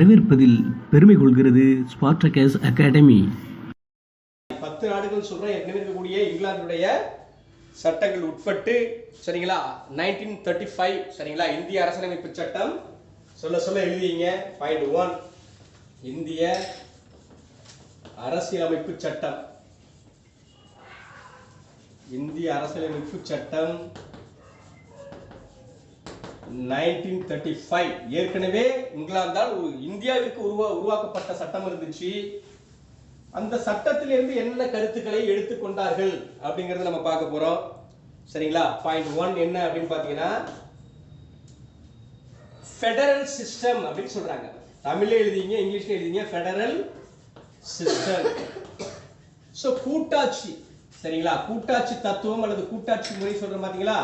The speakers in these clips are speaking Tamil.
வரவேற்பதில் பெருமை கொள்கிறது ஸ்பார்டகஸ் அகாடமி பத்து நாடுகள் சொல்றேன் ஏற்கனவே இருக்கக்கூடிய இங்கிலாந்துடைய சட்டங்கள் உட்பட்டு சரிங்களா? நைன்டீன் தேர்ட்டி ஃபைவ் சரிங்களா? இந்திய அரசியலமைப்பு சட்டம். சொல்ல சொல்ல எழுதிங்க. பாயிண்ட் ஒன் இந்திய அரசியலமைப்பு சட்டம். இந்திய அரசியலமைப்பு சட்டம். நைன்டீன் தேர்ட்டி ஃபைவ் ஏற்கனவே இங்கிலாந்தால் ஒரு இந்தியாவிற்கு உருவா உருவாக்கப்பட்ட சட்டம் இருந்துச்சு. அந்த சட்டத்திலிருந்து என்ன கருத்துக்களை எடுத்துக்கொண்டார்கள் அப்படிங்கறத நம்ம பார்க்க போறோம். சரிங்களா? பாயிண்ட் ஒன் என்ன அப்படின்னு பாத்தீங்கன்னா ஃபெடரல் சிஸ்டம் அப்படின்னு சொல்றாங்க. தமிழ்ல எழுதிங்க இங்கிலீஷ்ல எழுதிங்க ஃபெடரல் சிஸ்டம் ஸோ கூட்டாட்சி சரிங்களா? கூட்டாட்சி தத்துவம் அல்லது கூட்டாட்சி முறை சொல்றோம் பாத்தீங்களா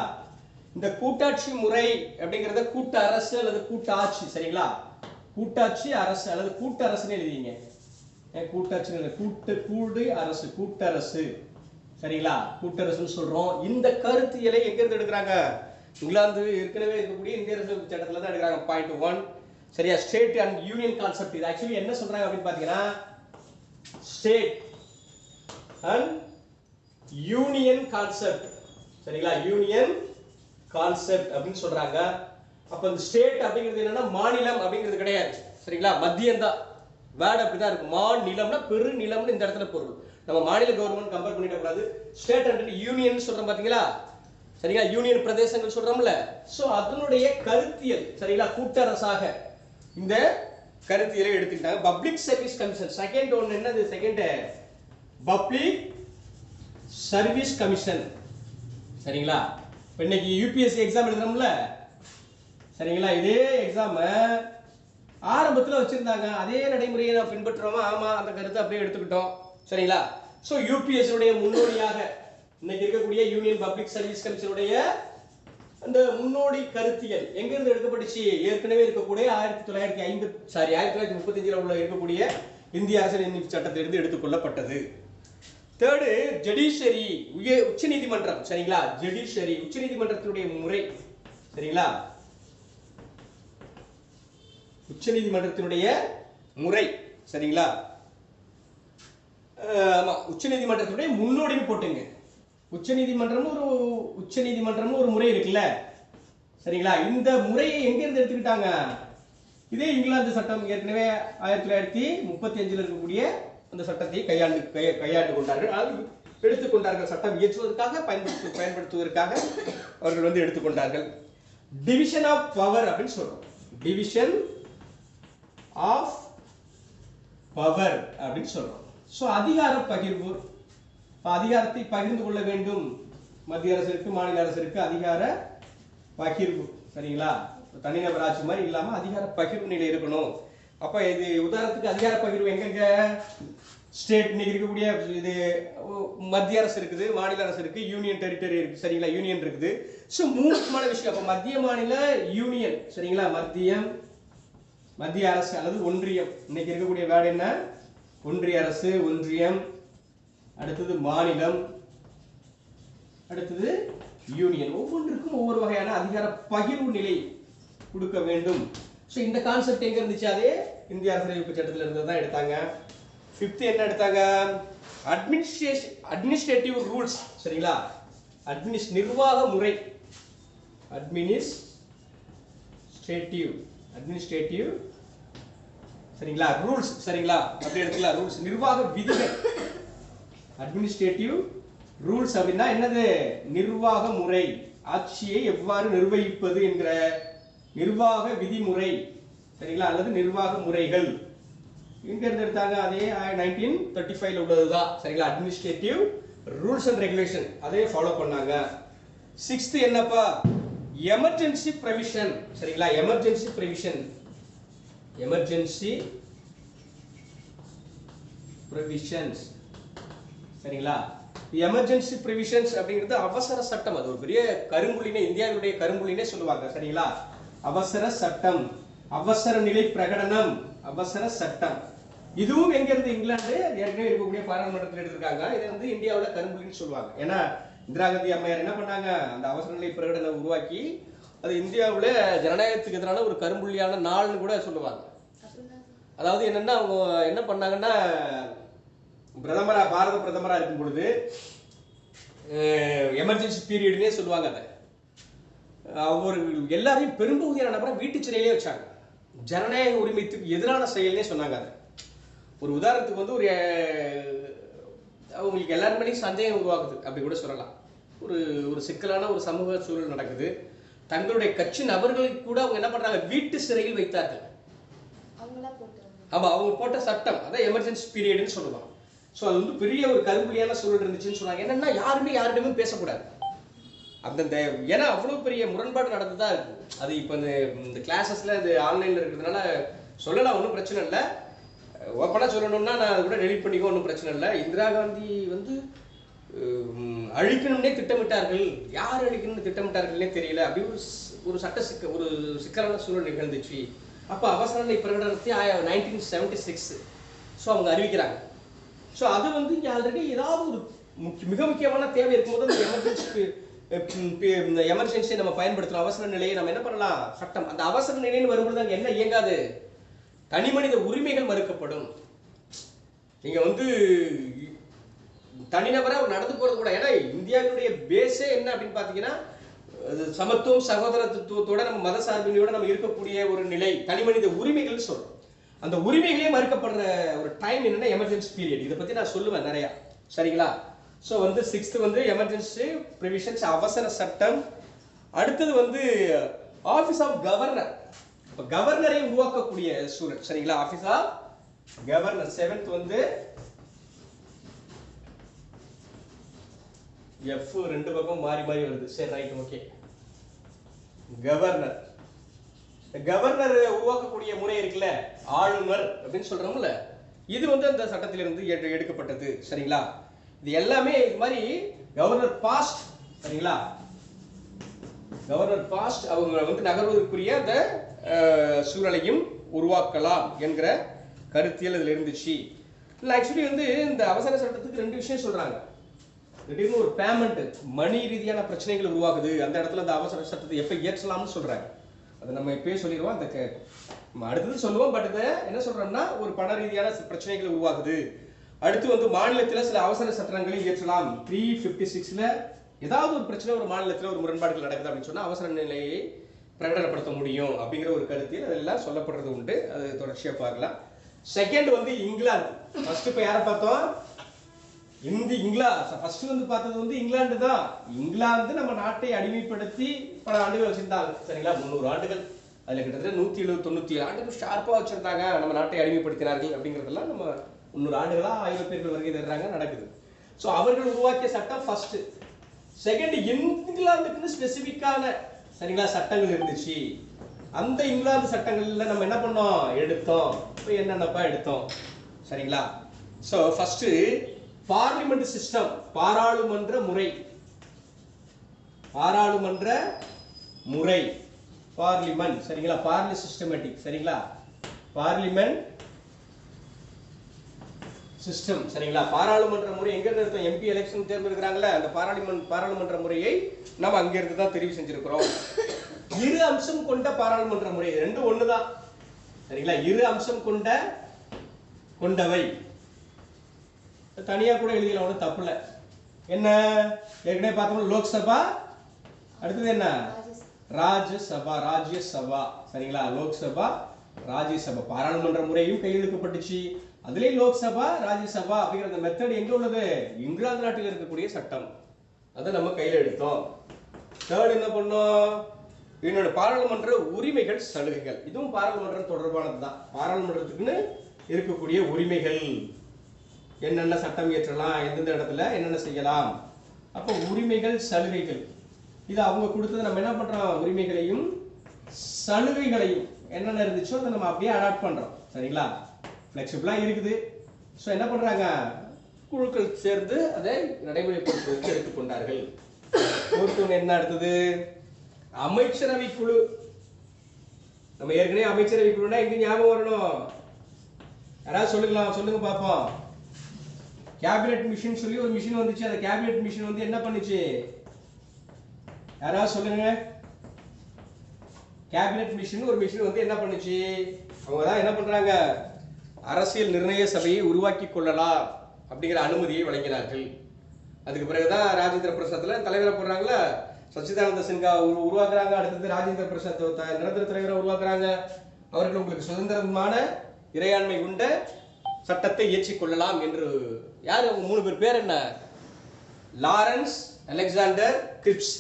இந்த கூட்டாட்சி முறை அப்படிங்கறத கூட்டு அரசு அல்லது கூட்டாட்சி சரிங்களா? கூட்டாட்சி அரசு அல்லது கூட்டரசுன்னு எழுதிங்க. ஏன் கூட்டாட்சி கூட்டு கூடு அரசு கூட்டரசு சரிங்களா? கூட்டரசுன்னு சொல்றோம். இந்த கருத்தியலை எங்கிருந்து எடுக்கிறாங்க? இங்கிலாந்து ஏற்கனவே இருக்கக்கூடிய இந்திய அரசு சட்டத்துல தான் எடுக்கிறாங்க. பாயிண்ட் ஒன் சரியா? ஸ்டேட் அண்ட் யூனியன் கான்செப்ட் இது ஆக்சுவலி என்ன சொல்றாங்க அப்படின்னு பாத்தீங்கன்னா ஸ்டேட் அண்ட் யூனியன் கான்செப்ட் சரிங்களா? யூனியன் கான்செப்ட் அப்படின்னு சொல்றாங்க. அப்ப இந்த ஸ்டேட் அப்படிங்கிறது என்னன்னா மாநிலம் அப்படிங்கிறது கிடையாது. சரிங்களா? மத்தியம் தான் வேர்டு அப்படிதான் இருக்கும். மாநிலம்னா பெரு நிலம்னு இந்த இடத்துல பொருள். நம்ம மாநில கவர்மெண்ட் கம்பேர் பண்ணிட கூடாது. ஸ்டேட் அண்ட் யூனியன் சொல்றோம் பாத்தீங்களா? சரிங்களா? யூனியன் பிரதேசங்கள் சொல்றோம்ல. சோ அதனுடைய கருத்தியல் சரிங்களா? கூட்டரசாக. இந்த கருத்தியலை எடுத்துக்கிட்டாங்க. பப்ளிக் சர்வீஸ் கமிஷன் செகண்ட் ஒன்று என்னது? செகண்ட் பப்ளிக் சர்வீஸ் கமிஷன் சரிங்களா? இப்போ இன்னைக்கு யூபிஎஸ்சி எக்ஸாம் எழுதுறோம்ல? சரிங்களா? இதே எக்ஸாமை ஆரம்பத்தில் வச்சுருந்தாங்க. அதே நடைமுறையை நான் பின்பற்றுறோமா? ஆமாம் அந்த கருத்தை அப்படியே எடுத்துக்கிட்டோம். சரிங்களா? ஸோ யூபிஎஸ் உடைய முன்னோடியாக இன்னைக்கு இருக்கக்கூடிய யூனியன் பப்ளிக் சர்வீஸ் கமிஷனுடைய அந்த முன்னோடி கருத்தியல் எங்கிருந்து எடுக்கப்பட்டுச்சு? ஏற்கனவே இருக்கக்கூடிய ஆயிரத்தி தொள்ளாயிரத்தி ஐம்பத்தி சாரி ஆயிரத்தி தொள்ளாயிரத்தி முப்பத்தஞ்சில் உள்ள இருக்கக்கூடிய இந்திய அரசியல் சட்டத்திலிருந்து எடுத்துக்கொள்ளப்பட்டது தேர்டு ஜுடிஷரி உய உச்சநீதிமன்றம். சரிங்களா? ஜெடிஷரி உச்ச நீதிமன்றத்தினுடைய முறை. சரிங்களா? உச்ச நீதிமன்றத்தினுடைய முறை. சரிங்களா? ஆமாம் ஆமா முன்னோடின்னு போட்டுங்க. உச்ச நீதிமன்றமும் ஒரு உச்ச நீதிமன்றமும் ஒரு முறை இருக்குல்ல? சரிங்களா? இந்த முறையை எங்கேருந்து எடுத்துக்கிட்டாங்க? இதே இங்கிலாந்து சட்டம். ஏற்கனவே ஆயிரத்தி தொள்ளாயிரத்தி முப்பத்தி அஞ்சுல இருக்கக்கூடிய அந்த சட்டத்தை கையாண்டு கை- கையாண்டு கொண்டார்கள். அதாவது எடுத்துக்கொண்டார்கள் சட்டம் இயற்றுவதற்காக பயன்படுத்து பயன்படுத்துவதற்காக அவர்கள் வந்து எடுத்துக்கொண்டார்கள் டிவிஷன் ஆஃப் பவர் அப்படின்னு சொல்றோம். டிவிஷன் ஆஃப் பவர் அப்படின்னு சொல்றோம். ஸோ அதிகார பகிர்வு. அதிகாரத்தை பகிர்ந்து கொள்ள வேண்டும். மத்திய அரசிற்கு மாநில அரசிற்கு அதிகார பகிர்வு. சரிங்களா? தனிநபர் ஆட்சி மாதிரி இல்லாமல் அதிகார பகிர்வு நிலை இருக்கணும். அப்ப இது உதாரணத்துக்கு அதிகார பகிர்வு எங்கெங்க? ஸ்டேட் இன்னைக்கு இருக்கக்கூடிய இது மத்திய அரசு இருக்குது மாநில அரசு இருக்கு யூனியன் டெரிட்டரி இருக்கு சரிங்களா? யூனியன் இருக்குது. ஸோ மூணு முக்கியமான விஷயம். அப்போ மத்திய மாநில யூனியன் சரிங்களா? மத்தியம் மத்திய அரசு அல்லது ஒன்றியம். இன்னைக்கு இருக்கக்கூடிய வேர்டு என்ன? ஒன்றிய அரசு ஒன்றியம் அடுத்தது மாநிலம் அடுத்தது யூனியன். ஒவ்வொன்றுக்கும் ஒவ்வொரு வகையான அதிகார பகிர்வு நிலை கொடுக்க வேண்டும். ஸோ இந்த கான்செப்ட் எங்க இருந்துச்சு? அதே இந்திய அரசியலமைப்பு சட்டத்தில் இருந்து தான் எடுத்தாங்க. ஃபிஃப்த் என்ன எடுத்தாங்க? அட்மினிஸ்ட்ரேஷன் அட்மினிஸ்ட்ரேட்டிவ் ரூல்ஸ் சரிங்களா? அட்மினிஸ் நிர்வாக முறை. அட்மினிஸ்ட்ரேட்டிவ் அட்மினிஸ்ட்ரேட்டிவ் சரிங்களா? ரூல்ஸ் சரிங்களா? அப்படி எடுத்துக்கலாம். ரூல்ஸ் நிர்வாக விதிகள். அட்மினிஸ்ட்ரேட்டிவ் ரூல்ஸ் அப்படின்னா என்னது? நிர்வாக முறை. ஆட்சியை எவ்வாறு நிர்வகிப்பது என்கிற நிர்வாக விதிமுறை. சரிங்களா? அல்லது நிர்வாக முறைகள். எங்க இருந்து எடுத்தாங்க அதே நைன்டீன் தேர்ட்டி ஃபைவ்ல உள்ளதுதான். சரிங்களா? அட்மினிஸ்ட்ரேட்டிவ் ரூல்ஸ் அண்ட் ரெகுலேஷன் அதே ஃபாலோ பண்ணாங்க. சிக்ஸ்த் என்னப்பா? எமர்ஜென்சி ப்ரொவிஷன் சரிங்களா? எமர்ஜென்சி ப்ரொவிஷன் எமர்ஜென்சி ப்ரொவிஷன்ஸ் சரிங்களா? எமர்ஜென்சி ப்ரிவிஷன்ஸ் அப்படிங்கிறது அவசர சட்டம். அது ஒரு பெரிய கரும்புலினே இந்தியாவுடைய கரும்புள்ளினே சொல்லுவாங்க. சரிங்களா? அவசர சட்டம். அவசர நிலை பிரகடனம். அவசர சட்டம். இதுவும் எங்க இருந்து? இங்கிலாந்து. ஏற்கனவே இருக்கக்கூடிய பாராளுமன்றத்தில் எடுத்திருக்காங்க. இதை வந்து இந்தியாவில் கரும்புலின்னு சொல்லுவாங்க. ஏன்னா இந்திரா காந்தி அம்மையார் என்ன பண்ணாங்க? அந்த அவசர நிலை பிரகடனை உருவாக்கி அது இந்தியாவில் ஜனநாயகத்துக்கு எதிரான ஒரு கரும்புள்ளியான நாள்னு கூட சொல்லுவாங்க. அதாவது என்னென்னா அவங்க என்ன பண்ணாங்கன்னா பிரதமராக பாரத பிரதமராக இருக்கும் பொழுது எமர்ஜென்சி பீரியட்னே சொல்லுவாங்க அதை. அவர் எல்லாரையும் பெரும்பகுதியான நபரை வீட்டு சிறையிலே வச்சாங்க. ஜனநாயக உரிமைக்கு எதிரான செயல்னே சொன்னாங்க அதை. ஒரு உதாரணத்துக்கு வந்து ஒரு அவங்களுக்கு எல்லாரும் சந்தேகம் உருவாக்குது அப்படி கூட சொல்லலாம். ஒரு ஒரு சிக்கலான ஒரு சமூக சூழல் நடக்குது. தங்களுடைய கட்சி நபர்களை கூட அவங்க என்ன பண்றாங்க? வீட்டு சிறையில் வைத்தார்கள். ஆமா அவங்க போட்ட சட்டம். அதான் எமர்ஜென்சி பீரியட்னு சொல்லுவாங்க. ஸோ அது வந்து பெரிய ஒரு கரும்புலியான சூழல் இருந்துச்சுன்னு சொன்னாங்க. என்னன்னா யாருமே யாரிடமே பேசக்கூடாது. அந்தந்த ஏன்னா அவ்வளோ பெரிய முரண்பாடு நடந்துதான் இருக்கு. அது இப்போ இந்த இந்த கிளாஸஸ்ல இது ஆன்லைன்ல இருக்கிறதுனால சொல்லலாம் ஒன்றும் பிரச்சனை இல்லை. ஓப்பனாக சொல்லணும்னா நான் அதை கூட டெலிட் பண்ணிக்கோ ஒன்றும் பிரச்சனை இல்லை. இந்திரா காந்தி வந்து அழிக்கணும்னே திட்டமிட்டார்கள். யார் அழிக்கணும்னு திட்டமிட்டார்கள்னே தெரியல. அப்படி ஒரு ஒரு சட்ட சிக்க ஒரு சிக்கலான சூழல் நிகழ்ந்துச்சு. அப்போ அவசர நிலை பிரகடனத்தை நைன்டீன் செவன்டி சிக்ஸ் ஸோ அவங்க அறிவிக்கிறாங்க. ஸோ அது வந்து இங்கே ஆல்ரெடி ஏதாவது ஒரு முக்கிய மிக முக்கியமான தேவை இருக்கும்போது அந்த எமர்ஜென்சி எமர்ஜென்சியை நம்ம பயன்படுத்துகிறோம் அவசர நிலையை நம்ம என்ன பண்ணலாம்? சட்டம். அந்த அவசர நிலைன்னு வரும்பொழுது அங்கே என்ன இயங்காது? தனி மனித உரிமைகள் மறுக்கப்படும். நீங்க வந்து தனிநபராக நடந்து போறது கூட ஏன்னா இந்தியாவினுடைய பேஸே என்ன அப்படின்னு பாத்தீங்கன்னா சமத்துவம் சகோதரத்துவத்தோட நம்ம மத சார்பினையோட நம்ம இருக்கக்கூடிய ஒரு நிலை தனி மனித உரிமைகள் சொல்றோம். அந்த உரிமைகளே மறுக்கப்படுற ஒரு டைம் என்னன்னா எமர்ஜென்சி பீரியட் இதை பத்தி நான் சொல்லுவேன் நிறைய. சரிங்களா? ஸோ வந்து சிக்ஸ்த் வந்து எமர்ஜென்சி ப்ரிவிஷன்ஸ் அவசர சட்டம். அடுத்தது வந்து ஆஃபீஸ் ஆஃப் கவர்னர் இப்போ கவர்னரை உருவாக்கக்கூடிய சூழல். சரிங்களா ஆஃபீஸா கவர்னர் செவன்த் வந்து எஃப் ரெண்டு பக்கம் மாறி மாறி வருது. சரி ரைட் ஓகே கவர்னர் கவர்னர் உருவாக்கக்கூடிய முறை இருக்குல்ல ஆளுநர் அப்படின்னு சொல்றோம்ல இது வந்து அந்த சட்டத்திலிருந்து எடுக்கப்பட்டது. சரிங்களா? இது எல்லாமே இது மாதிரி கவர்னர் பாஸ்ட் சரிங்களா? கவர்னர் பாஸ்ட் அவங்க வந்து நகர்வதற்குரிய அந்த சூழலையும் உருவாக்கலாம் என்கிற கருத்தியல் அதில் இருந்துச்சு. இல்லை ஆக்சுவலி வந்து இந்த அவசர சட்டத்துக்கு ரெண்டு விஷயம் சொல்கிறாங்க திடீர்னு ஒரு பேமெண்ட் மணி ரீதியான பிரச்சனைகள் உருவாகுது. அந்த இடத்துல அந்த அவசர சட்டத்தை எப்போ இயற்றலாம்னு சொல்கிறாங்க அதை நம்ம இப்பயே சொல்லிடுவோம். அந்த அடுத்தது சொல்லுவோம். பட் இதை என்ன சொல்கிறோம்னா ஒரு பண ரீதியான பிரச்சனைகள் உருவாகுது. அடுத்து வந்து மாநிலத்தில் சில அவசர சட்டங்களை இயற்றலாம். த்ரீ ஃபிஃப்டி சிக்ஸில் ஏதாவது ஒரு பிரச்சனை ஒரு மாநிலத்தில் ஒரு முரண்பாடுகள் நடக்குது அப்படின்னு சொன்னால் அவசர நிலையை பிரகடனப்படுத்த முடியும் அப்படிங்கிற ஒரு கருத்தில் அதெல்லாம் சொல்லப்படுறது உண்டு. அது தொடர்ச்சியாக பார்க்கலாம். செகண்ட் வந்து இங்கிலாந்து. ஃபர்ஸ்ட் இப்போ யாரை பார்த்தோம்? இந்தி இங்கிலாந்து ஃபர்ஸ்ட் வந்து பார்த்தது வந்து இங்கிலாந்து தான். இங்கிலாந்து நம்ம நாட்டை அடிமைப்படுத்தி பல ஆண்டுகள் வச்சிருந்தாங்க. சரிங்களா? முந்நூறு ஆண்டுகள். அதில் கிட்டத்தட்ட நூற்றி எழுபது தொண்ணூற்றி ஏழு ஆண்டுகள் ஷார்ப்பாக வச்சுருந்தாங்க. நம்ம நாட்டை அடிமைப்படுத்தினார்கள் அப்படிங்கிறதெல்லாம் நம்ம முந்நூறு ஆண்டுகளாக ஐரோப்பியர்கள் வருகை தர்றாங்க நடக்குது. ஸோ அவர்கள் உருவாக்கிய சட்டம் ஃபர்ஸ்ட் செகண்ட் இங்கிலாந்துக்குன்னு ஸ்பெசிஃபிக்கான சரிங்களா சட்டங்கள் இருந்துச்சு. அந்த இங்கிலாந்து சட்டங்கள்ல நம்ம என்ன பண்ணோம்? எடுத்தோம். இப்போ என்னென்னப்பா எடுத்தோம்? சரிங்களா? ஸோ ஃபர்ஸ்ட் பார்லிமெண்ட் சிஸ்டம் பாராளுமன்ற முறை. பாராளுமன்ற முறை. பார்லிமெண்ட் சரிங்களா? பார்லி சிஸ்டமேட்டிக் சரிங்களா? பார்லிமெண்ட் சிஸ்டம் சரிங்களா? பாராளுமன்ற முறை எங்க இருந்து எடுத்தோம்? எம்பி எலெக்ஷன் தேர்ந்தெடுக்கிறாங்களே அந்த பாராளுமன்ற பாராளுமன்ற முறையை நம்ம அங்கிருந்து தான் தெரிவு செஞ்சிருக்கிறோம். இரு அம்சம் கொண்ட பாராளுமன்ற முறை ரெண்டு ஒன்று ஒண்ணுதான். சரிங்களா? இரு அம்சம் கொண்ட கொண்டவை. தனியா கூட எழுதியல ஒன்றும் தப்பு இல்ல. என்ன? ஏற்கனவே பார்த்தோம்னா லோக்சபா? அடுத்தது என்ன? ராஜ்யசபா ராஜ்யசபா. சரிங்களா? லோக்சபா ராஜ்யசபா. பாராளுமன்ற முறையும் கையெழுக்கப்பட்டுச்சு அதுலேயும் லோக்சபா ராஜ்யசபா அப்படிங்கிற அந்த மெத்தட் எங்க உள்ளது? இங்கிலாந்து நாட்டில் இருக்கக்கூடிய சட்டம். அதை நம்ம கையில் எடுத்தோம். தேர்ட் என்ன பண்ணோம்? என்னோட பாராளுமன்ற உரிமைகள் சலுகைகள். இதுவும் பாராளுமன்றம் தொடர்பானது தான். பாராளுமன்றத்துக்குன்னு இருக்கக்கூடிய உரிமைகள். என்னென்ன சட்டம் இயற்றலாம்? எந்தெந்த இடத்துல என்னென்ன செய்யலாம்? அப்போ உரிமைகள் சலுகைகள். இது அவங்க கொடுத்தது நம்ம என்ன பண்ணுறோம் உரிமைகளையும் சலுகைகளையும் என்னென்ன இருந்துச்சோ அதை நம்ம அப்படியே அடாப்ட் பண்ணுறோம் சரிங்களா? ஃப்ளெக்சிபிளாக இருக்குது. ஸோ என்ன பண்றாங்க? குழுக்கள் சேர்ந்து அதை நடைமுறைப்படுத்துவதற்கு எடுத்துக்கொண்டார்கள் ஒருத்தவங்க என்ன அடுத்தது? அமைச்சரவை குழு. நம்ம ஏற்கனவே அமைச்சரவை குழுனா எங்க ஞாபகம் வரணும்? யாராவது சொல்லுங்களா? சொல்லுங்க பாப்போம் கேபினெட் மிஷின் சொல்லி ஒரு மிஷின் வந்துச்சு. அந்த கேபினெட் மிஷின் வந்து என்ன பண்ணுச்சு? யாராவது சொல்லுங்க. கேபினெட் மிஷின் ஒரு மிஷின் வந்து என்ன பண்ணுச்சு? அவங்க தான் என்ன பண்றாங்க? அரசியல் நிர்ணய சபையை உருவாக்கி கொள்ளலாம் அப்படிங்கிற அனுமதியை வழங்கினார்கள். அதுக்கு பிறகுதான் ராஜேந்திர பிரசாத்தில் தலைவரை போடுறாங்களா சச்சிதானந்த சின்ஹா உரு உருவாக்குறாங்க அடுத்தது ராஜேந்திர பிரசாத் நிரந்தர தலைவரை உருவாக்குறாங்க. அவர்கள் உங்களுக்கு சுதந்திரமான இறையாண்மை உண்ட சட்டத்தை இயற்றிக் கொள்ளலாம் என்று. யார்? அவங்க மூணு பேர் பேர் என்ன? Lawrence Alexander Cripps.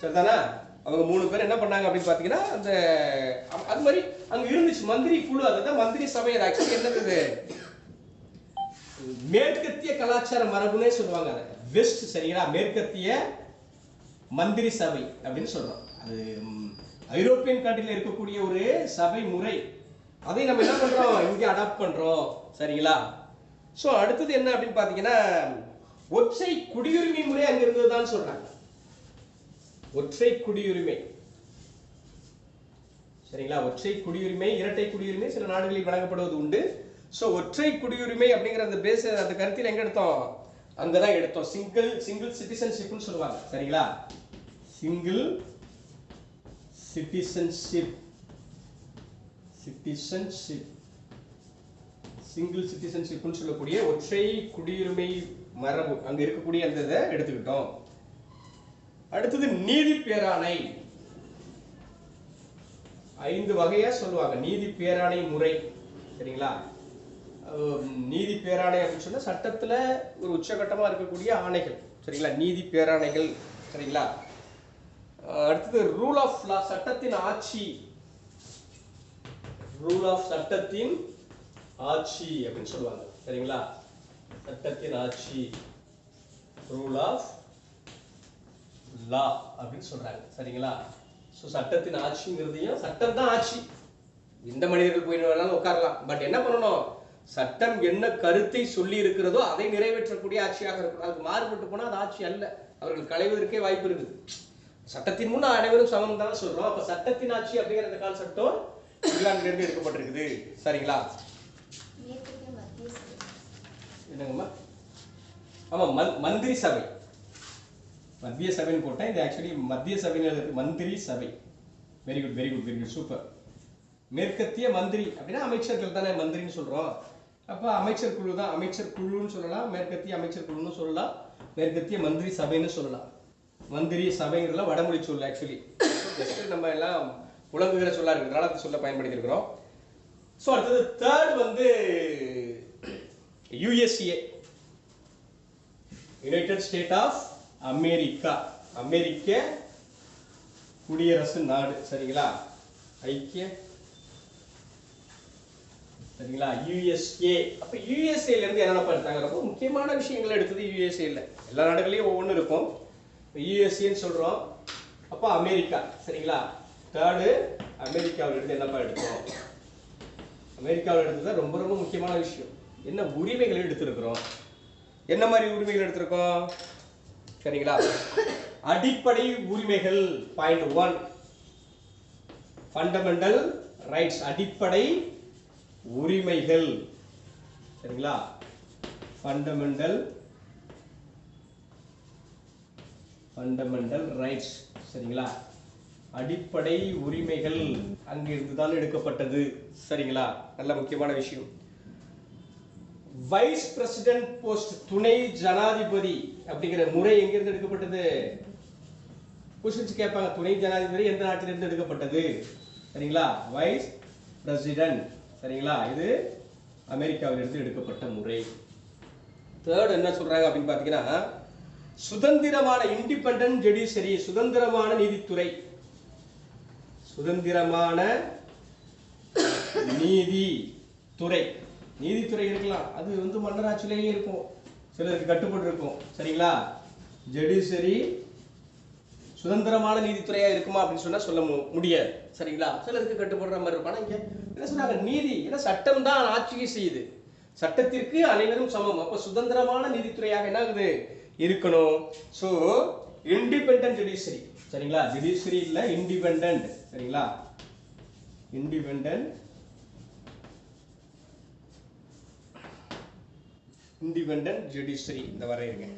சரிதானா? அவங்க மூணு பேர் என்ன பண்ணாங்க அப்படின்னு பார்த்தீங்கன்னா அந்த அது மாதிரி அங்க இருந்துச்சு மந்திரி குழு அதுதான் மந்திரி சபை ஆக்சுவலி என்னது மேற்கத்திய கலாச்சார மரபுனே சொல்லுவாங்க அதை. வெஸ்ட் சரிங்களா மேற்கத்திய மந்திரி சபை அப்படின்னு சொல்றோம். அது ஐரோப்பியன் கண்ட்ரில இருக்கக்கூடிய ஒரு சபை முறை. அதை நம்ம என்ன பண்றோம்? இங்கே அடாப்ட் பண்றோம். சரிங்களா? ஸோ அடுத்தது என்ன அப்படின்னு பாத்தீங்கன்னா ஒற்றை குடியுரிமை முறை அங்க இருந்ததுதான் சொல்றாங்க. ஒற்றை குடியுரிமை. சரிங்களா? ஒற்றை குடியுரிமை இரட்டை குடியுரிமை சில நாடுகளில் வழங்கப்படுவது உண்டு. ஸோ ஒற்றை குடியுரிமை அப்படிங்கிற அந்த பேஸ் அந்த கருத்தில் எங்க எடுத்தோம்? அங்கதான் எடுத்தோம். சிங்கிள் சிங்கிள் சிட்டிசன்ஷிப்னு சொல்லுவாங்க. சரிங்களா? சிங்கிள் சிட்டிசன்ஷிப் சிட்டிசன்ஷிப் சிங்கிள் சிட்டிசன்ஷிப்னு சொல்லக்கூடிய ஒற்றை குடியுரிமை மரபு. அங்க இருக்கக்கூடிய அந்த இதை எடுத்துக்கிட்டோம். அடுத்தது நீதி பேராணை. ஐந்து வகையா சொல்லுவாங்க. நீதி பேராணை முறை. சரிங்களா? நீதி பேராணை அப்படின்னு சொன்னா சட்டத்துல ஒரு உச்சகட்டமா இருக்கக்கூடிய ஆணைகள். சரிங்களா? நீதி பேராணைகள். சரிங்களா? அடுத்தது ரூல் ஆஃப் லா சட்டத்தின் ஆட்சி. ரூல் ஆஃப் சட்டத்தின் ஆட்சி அப்படின்னு சொல்லுவாங்க. சரிங்களா? சட்டத்தின் ஆட்சி. ரூல் ஆஃப் லா அப்படின்னு சொல்றாங்க. சரிங்களா? ஸோ சட்டத்தின் ஆட்சிங்கிறதையும் சட்டம் தான் ஆட்சி. எந்த மனிதர்கள் போய் வேணாலும் உட்காரலாம். பட் என்ன பண்ணணும்? சட்டம் என்ன கருத்தை சொல்லி இருக்கிறதோ அதை நிறைவேற்றக்கூடிய ஆட்சியாக இருக்கணும். அதுக்கு மாறுபட்டு போனா அது ஆட்சி அல்ல. அவர்கள் களைவதற்கே வாய்ப்பு இருக்குது. சட்டத்தின் முன் அனைவரும் சமம் தான் சொல்றோம். அப்ப சட்டத்தின் ஆட்சி அப்படிங்கிற அந்த கான்செப்டும் இங்கிலாந்துல இருந்து எடுக்கப்பட்டிருக்குது. சரிங்களா? என்னங்கம்மா? ஆமா மந்- மந்திரி சபை. மத்திய சபைன்னு போட்டேன் இது ஆக்சுவலி மத்திய சபையில் மந்திரி சபை. Very good very good very good super மேற்கத்திய மந்திரி அப்படின்னா அமைச்சர்கள் தானே மந்திரின்னு சொல்கிறோம் அப்போ அமைச்சர் குழு தான் அமைச்சர் குழுன்னு சொல்லலாம் மேற்கத்திய அமைச்சர் குழுன்னு சொல்லலாம் மேற்கத்திய மந்திரி சபைன்னு சொல்லலாம். மந்திரி சபைங்கிறதுல வடமொழி சொல் ஆக்சுவலி ஜஸ்ட் நம்ம எல்லாம் உலகுகிற சொல்லா இருக்கிறதுனால அந்த சொல்ல பயன்படுத்தியிருக்கிறோம். ஸோ அடுத்தது தேர்ட் வந்து USA United State of America. அமெரிக்க குடியரசு நாடு. சரிங்களா? ஐக்கிய சரிங்களா? யுஎஸ்ஏ அப்ப யுஎஸ்ஏல இருந்து என்னென்ன எடுத்தாங்க ரொம்ப முக்கியமான விஷயங்கள் எடுத்தது யுஎஸ்ஏல எல்லா நாடுகளையும் ஒவ்வொன்று இருக்கும். யுஎஸ்ஏன்னு சொல்றோம். அப்போ அமெரிக்கா. சரிங்களா? தேர்டு அமெரிக்காவில இருந்து என்னப்பா எடுத்தோம்? அமெரிக்காவில் எடுத்தது ரொம்ப ரொம்ப முக்கியமான விஷயம். என்ன உரிமைகள் எடுத்திருக்கிறோம்? என்ன மாதிரி உரிமைகள் எடுத்திருக்கோம்? சரிங்களா? அடிப்படை உரிமைகள் பாயிண்ட் ஒன் ஃபண்டமெண்டல் ரைட்ஸ் அடிப்படை உரிமைகள். சரிங்களா? ஃபண்டமெண்டல் ஃபண்டமெண்டல் ரைட்ஸ் சரிங்களா? அடிப்படை உரிமைகள் அங்கிருந்து தான் எடுக்கப்பட்டது. சரிங்களா? நல்ல முக்கியமான விஷயம். வைஸ் பிரசிடென்ட் போஸ்ட் துணை ஜனாதிபதி அப்படிங்கிற முறை எங்கிருந்து எடுக்கப்பட்டது? கொஸ்டின்ஸ் கேட்பாங்க. துணை ஜனாதிபதி எந்த நாட்டிலிருந்து எடுக்கப்பட்டது? சரிங்களா? வைஸ் பிரசிடென்ட் சரிங்களா? இது அமெரிக்காவிலிருந்து எடுக்கப்பட்ட முறை. தேர்ட் என்ன சொல்றாங்க அப்படின்னு பார்த்தீங்கன்னா சுதந்திரமான இண்டிபெண்டன்ட் ஜுடிஷரி சுதந்திரமான நீதித்துறை. சுதந்திரமான நீதி துறை நீதித்துறை இருக்கலாம். அது வந்து மன்னராட்சியிலேயே இருக்கும். சிலருக்கு கட்டுப்பட்டு இருக்கும். சரிங்களா? ஜுடிஷரி சுதந்திரமான நீதித்துறையா இருக்குமா அப்படின்னு சொன்னா சொல்ல முடியாது. சரிங்களா? சிலருக்கு கட்டுப்படுற மாதிரி இருக்கும் இங்க என்ன சொன்னாங்க? நீதி ஏன்னா சட்டம் தான் ஆட்சியை செய்யுது. சட்டத்திற்கு அனைவரும் சமம். அப்ப சுதந்திரமான நீதித்துறையாக என்ன ஆகுது? இருக்கணும். ஸோ இண்டிபெண்டன்ட் ஜுடிஷரி சரிங்களா? ஜுடிஷரி இல்லை இண்டிபெண்ட் சரிங்களா? இண்டிபெண்டன்ட் இண்டிபெண்ட் ஜுடிஷரி இந்த வரையிருங்க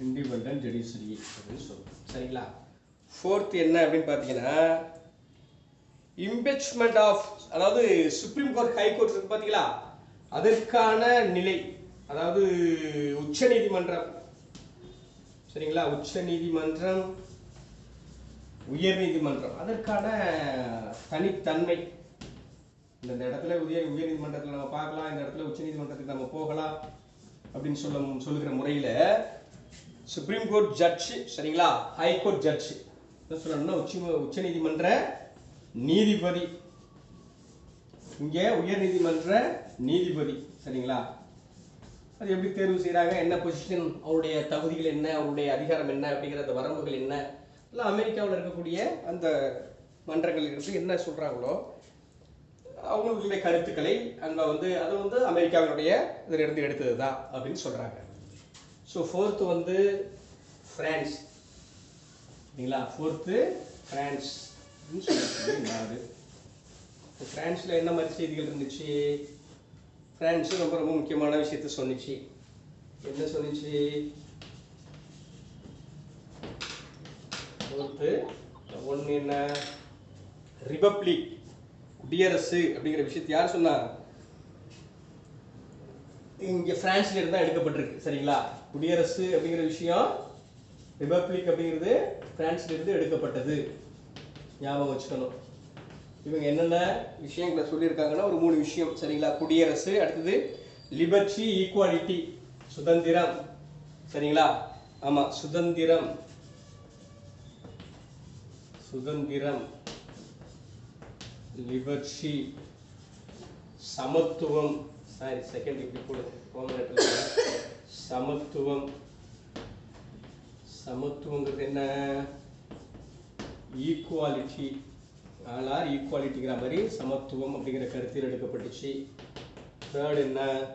இண்டிபெண்ட் ஜுடிஷரி அப்படின்னு சொல்லுவோம் சரிங்களா? ஃபோர்த் என்ன அப்படின்னு பார்த்தீங்கன்னா இம்பெச்மெண்ட் ஆஃப் அதாவது சுப்ரீம் கோர்ட் ஹை கோர்ட் இருக்கு பார்த்தீங்களா அதற்கான நிலை அதாவது உச்ச நீதிமன்றம். சரிங்களா? உச்ச நீதிமன்றம் உயர் நீதிமன்றம். அதற்கான தனித்தன்மை. இந்த இடத்துல உயர் உயர் நீதிமன்றத்தில் நம்ம பார்க்கலாம். இந்த இடத்துல உச்ச நீதிமன்றத்துக்கு நம்ம போகலாம் அப்படின்னு சொல்ல சொல்லுகிற முறையில் சுப்ரீம் கோர்ட் ஜட்ஜ் சரிங்களா? ஹை கோர்ட் ஜட்ஜ் என்ன சொல்லணும்னா உச்ச உச்ச நீதிமன்ற நீதிபதி. இங்கே உயர் நீதிமன்ற நீதிபதி சரிங்களா? அது எப்படி தேர்வு செய்கிறாங்க என்ன பொசிஷன் அவருடைய தகுதிகள் என்ன? அவருடைய அதிகாரம் என்ன? அப்படிங்கிற அந்த வரம்புகள் என்ன? எல்லாம் அமெரிக்காவில் இருக்கக்கூடிய அந்த மன்றங்கள் இருந்து என்ன சொல்கிறாங்களோ அவங்களுடைய கருத்துக்களை அங்கே வந்து அது வந்து அமெரிக்காவினுடைய இதிலிருந்து எடுத்தது தான் அப்படின்னு சொல்கிறாங்க ஸோ ஃபோர்த்து வந்து ஃப்ரான்ஸ் சரிங்களா? ஃபோர்த்து ஃப்ரான்ஸ் நாடு ஃப்ரான்ஸில் என்ன மாதிரி செய்திகள் இருந்துச்சு? ஃப்ரான்ஸ் ரொம்ப ரொம்ப முக்கியமான விஷயத்த சொன்னிச்சு. என்ன சொன்னிச்சு? ஃபோர்த்து ஒன்று என்ன? ரிபப்ளிக் குடியரசு அப்படிங்கிற விஷயத்தை யார் சொன்னா? இங்கே பிரான்ஸ்ல இருந்து தான் எடுக்கப்பட்டிருக்கு. சரிங்களா? குடியரசு அப்படிங்கிற விஷயம் ரிபப்ளிக் அப்படிங்கிறது பிரான்ஸ்ல இருந்து எடுக்கப்பட்டது. ஞாபகம் வச்சுக்கணும். இவங்க என்னென்ன விஷயங்களை சொல்லியிருக்காங்கன்னா ஒரு மூணு விஷயம் சரிங்களா? குடியரசு அடுத்தது லிபர்ட்டி ஈக்குவாலிட்டி சுதந்திரம். சரிங்களா? ஆமாம் சுதந்திரம். சுதந்திரம். லிபர்ட்டி சமத்துவம். சாரி செகண்ட் இப்படி போடுங்க சமத்துவம். சமத்துவங்கிறது என்ன? ஈக்குவாலிட்டி ஆளார் ஈக்குவாலிட்டிங்கிற மாதிரி சமத்துவம் அப்படிங்கிற கருத்தில் எடுக்கப்பட்டுச்சு. தேர்ட் என்ன?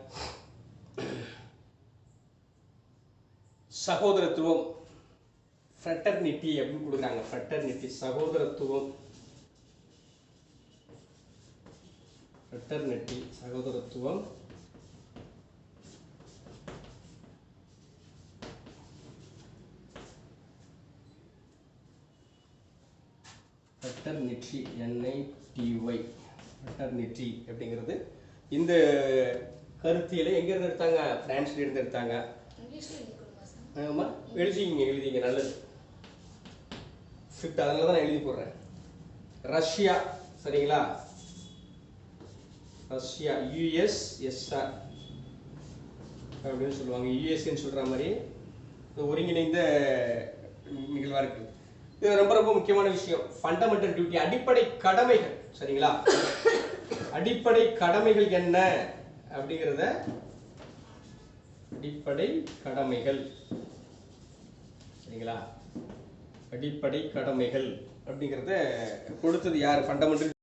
சகோதரத்துவம். ஃப்ரெட்டர்னிட்டி அப்படின்னு கொடுக்குறாங்க. ஃப்ரெட்டர்னிட்டி சகோதரத்துவம். ஃப்ரெட்டர்னிட்டி சகோதரத்துவம். ஃப்ரெட்டர்னிட்டி என்ஐடிஒய் ஃப்ரெட்டர்னிட்டி அப்படிங்கிறது இந்த கருத்தியலை எங்கேருந்து எடுத்தாங்க? பிரான்ஸ்ல இருந்து எடுத்தாங்க. இங்கிலீஷ்ல எழுதி கொடுங்க சார். ஆமா எழுதிங்க எழுதிங்க நல்லது. ஃபிஃப்த் அதனால தான் நான் எழுதி போடுறேன். ரஷ்யா சரிங்களா? ரஷ்யா யுஎஸ்எஸ்ஆர் அப்படின்னு சொல்லுவாங்க. யுஎஸ்ன்னு சொல்ற மாதிரி ஒருங்கிணைந்த நிகழ்வா இருக்கு. இது ரொம்ப ரொம்ப முக்கியமான விஷயம். ஃபண்டமெண்டல் டியூட்டி அடிப்படை கடமைகள். சரிங்களா? அடிப்படை கடமைகள் என்ன? அப்படிங்கிறத அடிப்படை கடமைகள். சரிங்களா? அடிப்படை கடமைகள் அப்படிங்கிறத கொடுத்தது யார்? ஃபண்டமெண்டல்